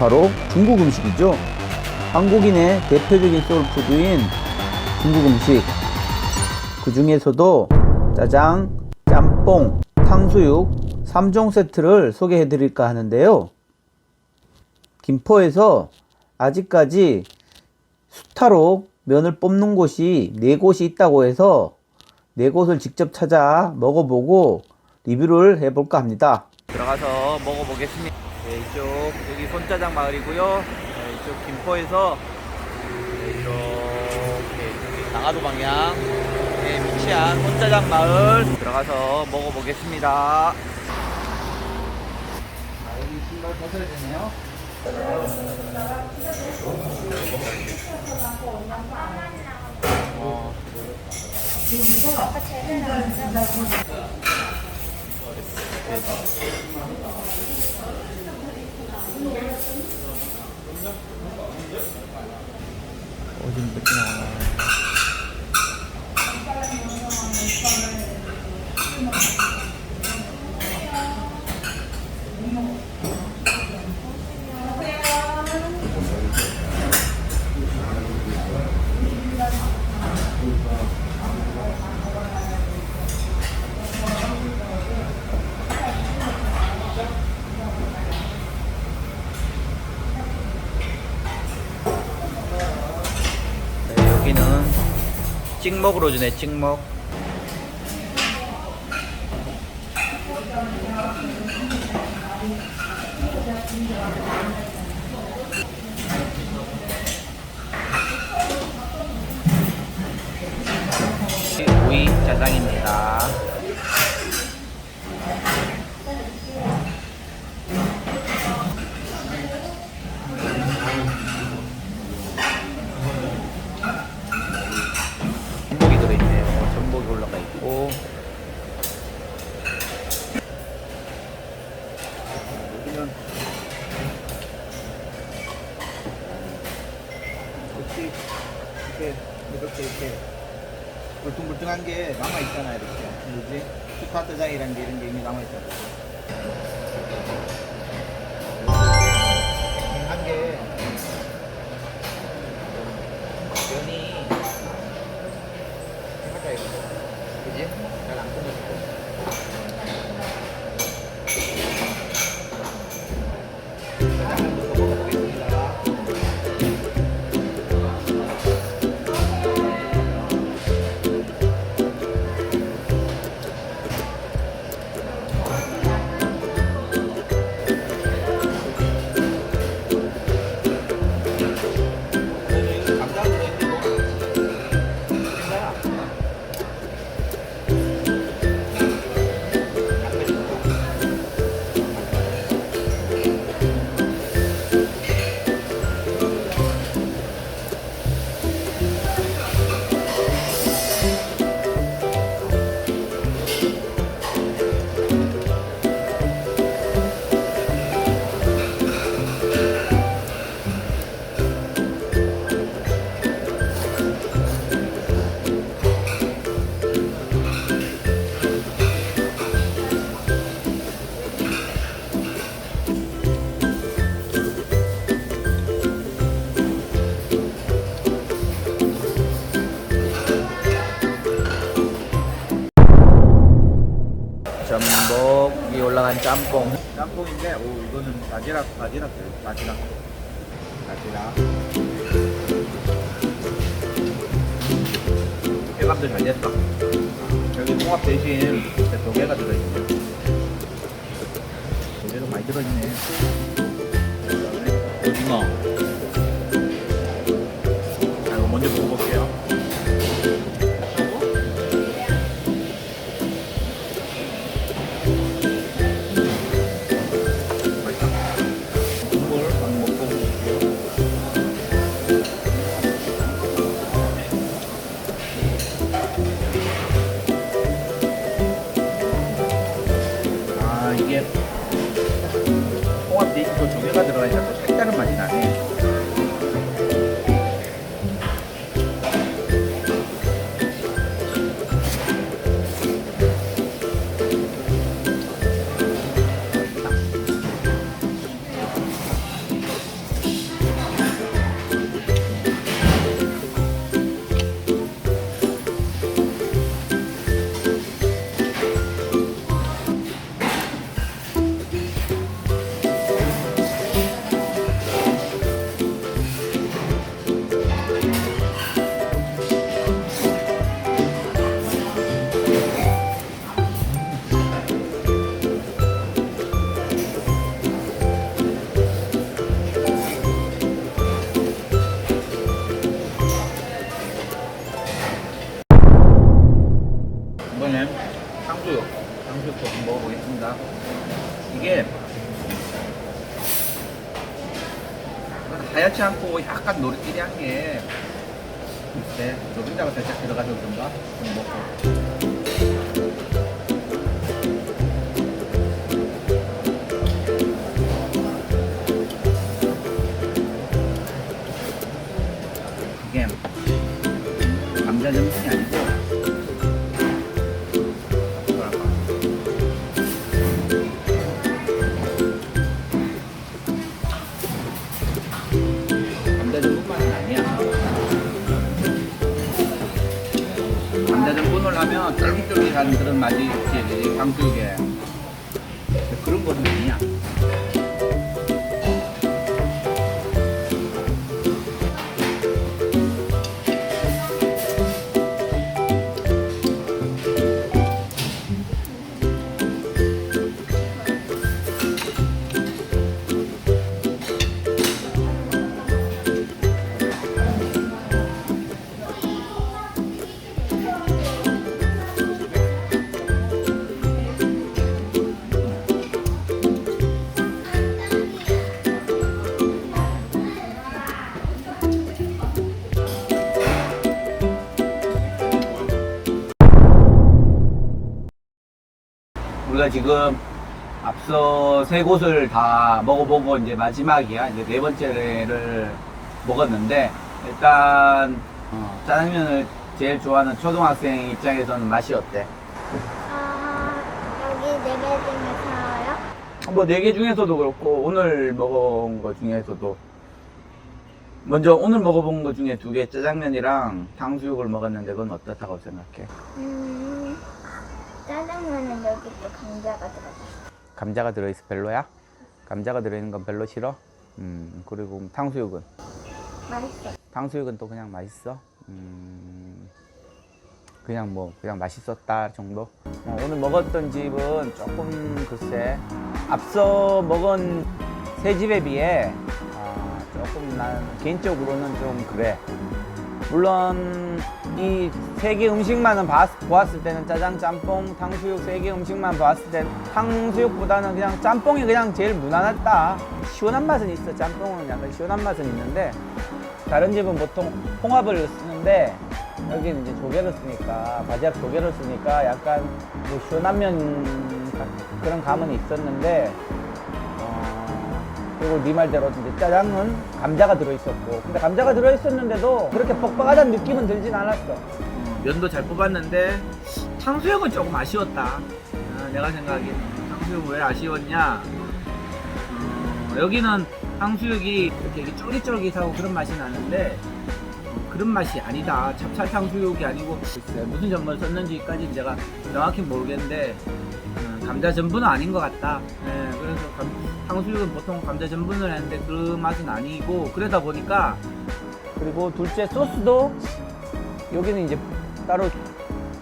바로 중국 음식이죠. 한국인의 대표적인 소울푸드인 중국 음식. 그 중에서도 짜장, 짬뽕, 탕수육 3종 세트를 소개해 드릴까 하는데요. 김포에서 아직까지 수타로 면을 뽑는 곳이 4곳이 있다고 해서 4곳을 직접 찾아 먹어보고 리뷰를 해볼까 합니다. 들어가서 먹어보겠습니다. 네, 이쪽 여기 손짜장 마을이고요. 네, 이쪽 김포에서 네, 이렇게 강화도 방향에 위치한 손짜장 마을 들어가서 먹어보겠습니다. 자, 여기 신발 벗어야 되네요. 어, 어 디몇개 나오나? 네, 찍먹으로 주네 찍먹. 오이 짜장입니다 남아 있잖아요. 이렇게 뭐지? 스파트장이라는 게 이런 게 이미 남아 있잖아요. 한게 짬뽕. 짬뽕인데 오 이거는 바지락 바지락 바지락. 바지락. 해감도 잘 됐다. 여기 홍합 대신 조개가 들어있네 조개도 많이 들어있네. 오징어 약간 노릇끼리 한 게 글쎄 노른자가 살짝 들어가서 그런가? 좀 먹고 쫄깃쫄깃한 그런 맛이 있지 이 탕수육에 우리가 지금 앞서 세 곳을 다 먹어보고 이제 마지막이야. 이제 네 번째를 먹었는데 일단 어, 짜장면을 제일 좋아하는 초등학생 입장에서는 맛이 어때? 아, 여기 네개 중에서요? 뭐 네 개 중에서도 그렇고 오늘 먹어본 것 중에서도 먼저 오늘 먹어본 것 중에 두 개 짜장면이랑 탕수육을 먹었는데 그건 어떻다고 생각해? 음, 짜장면은 여기 또 감자가 들어갔어. 감자가 들어있어 별로야? 감자가 들어있는 건 별로 싫어? 음 그리고 탕수육은? 맛있어. 탕수육은 또 그냥 맛있어? 음, 그냥 뭐 그냥 맛있었다 정도? 어, 오늘 먹었던 집은 조금 글쎄 앞서 먹은 세 집에 비해 아, 조금 난 개인적으로는 좀 그래. 물론 이 세 개 음식만은 봤, 보았을 때는 짜장, 짬뽕, 탕수육 세 개 음식만 봤을 때 탕수육보다는 그냥 짬뽕이 그냥 제일 무난했다. 시원한 맛은 있어. 짬뽕은 약간 시원한 맛은 있는데 다른 집은 보통 홍합을 쓰는데 여기는 이제 조개를 쓰니까 바지락 조개를 쓰니까 약간 뭐 시원한 면 가- 그런 감은 있었는데 어, 그리고 네 말대로 이제 짜장은 감자가 들어있었고 근데 감자가 들어있었는데도 그렇게 뻑뻑하다는 느낌은 들진 않았어 면도 잘 뽑았는데 탕수육은 조금 아쉬웠다 어, 내가 생각하기엔 탕수육 왜 아쉬웠냐 어, 여기는 탕수육이 이렇게 쫄깃쫄깃하고 그런 맛이 나는데 어, 그런 맛이 아니다. 찹쌀 탕수육이 아니고 무슨 전분을 썼는지까지는 제가 정확히 모르겠는데 음, 감자 전분은 아닌 것 같다. 예, 그래서 감- 탕수육은 보통 감자 전분을 했는데 그 맛은 아니고 그러다 보니까 그리고 둘째 소스도 여기는 이제 따로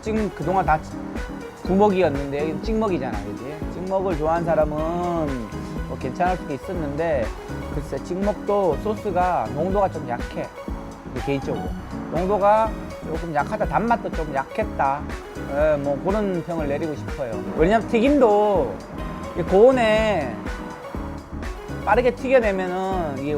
찍 그동안 다 구먹이었는데 여기는 찍먹이잖아, 그지? 찍먹을 좋아하는 사람은 뭐 괜찮을 수도 있었는데 글쎄 찍먹도 소스가 농도가 좀 약해 그 개인적으로 농도가 조금 약하다 단맛도 좀 약했다 예, 뭐 그런 평을 내리고 싶어요 왜냐면 튀김도 이 고온에 빠르게 튀겨내면은 이게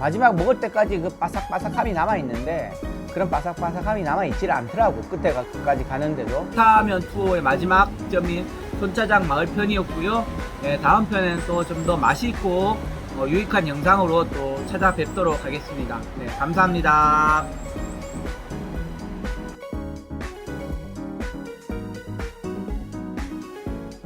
마지막 먹을 때까지 그 바삭바삭함이 남아 있는데 그런 바삭바삭함이 남아 있지를 않더라고 끝에까지 가는데도. 타면 투어의 마지막 점인 손짜장 마을 편이었고요. 네, 다음 편엔 또 좀 더 맛있고 어, 유익한 영상으로 또 찾아뵙도록 하겠습니다. 네, 감사합니다